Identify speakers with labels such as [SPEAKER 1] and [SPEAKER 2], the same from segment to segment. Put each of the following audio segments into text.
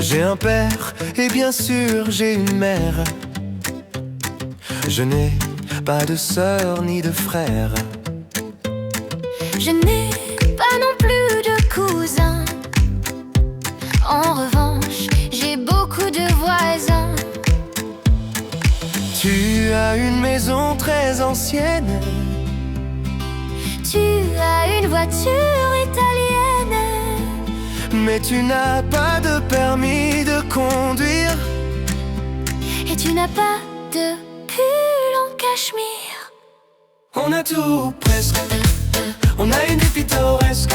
[SPEAKER 1] J'ai un père et bien sûr j'ai une mère. Je n'ai pas de sœur ni de frère.
[SPEAKER 2] Je n'ai pas non plus de cousins.
[SPEAKER 1] Tu as une maison très ancienne.
[SPEAKER 2] Tu as une voiture italienne.
[SPEAKER 1] Mais tu n'as pas de permis de conduire.
[SPEAKER 2] Et tu n'as pas de pull en cachemire.
[SPEAKER 1] On a tout presque. On a une vie pittoresque.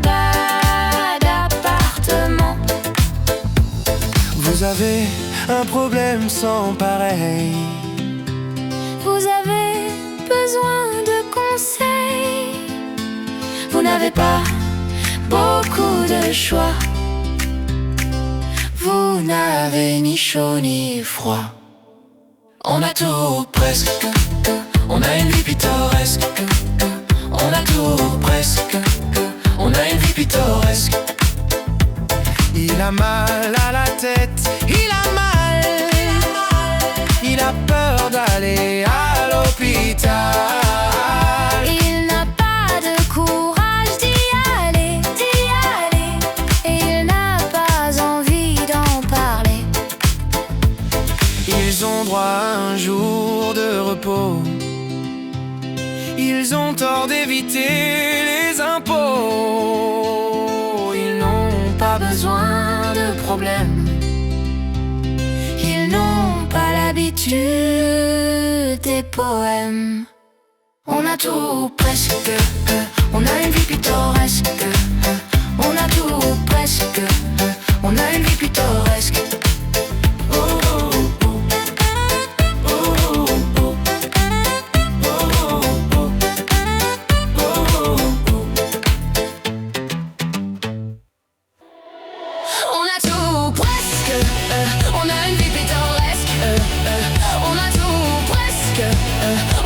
[SPEAKER 2] Pas d'appartement.
[SPEAKER 1] Vous avez un problème sans pareil.
[SPEAKER 2] Vous avez besoin de conseils. Vous n'avez pas beaucoup de choix. Vous n'avez ni chaud ni froid.
[SPEAKER 1] On a tout presque. On a une vie pittoresque. A mal à la tête. Il a mal. Il a peur d'aller à l'hôpital.
[SPEAKER 2] Il n'a pas de courage d'y aller, d'y aller. Et il n'a pas envie d'en parler.
[SPEAKER 1] Ils ont droit à un jour de repos. Ils ont tort d'éviter les impôts. Pas besoin de problèmes.
[SPEAKER 2] Ils n'ont pas l'habitude des poèmes.
[SPEAKER 1] On a tout presque. On a une vie pittoresque. On a tout presque. better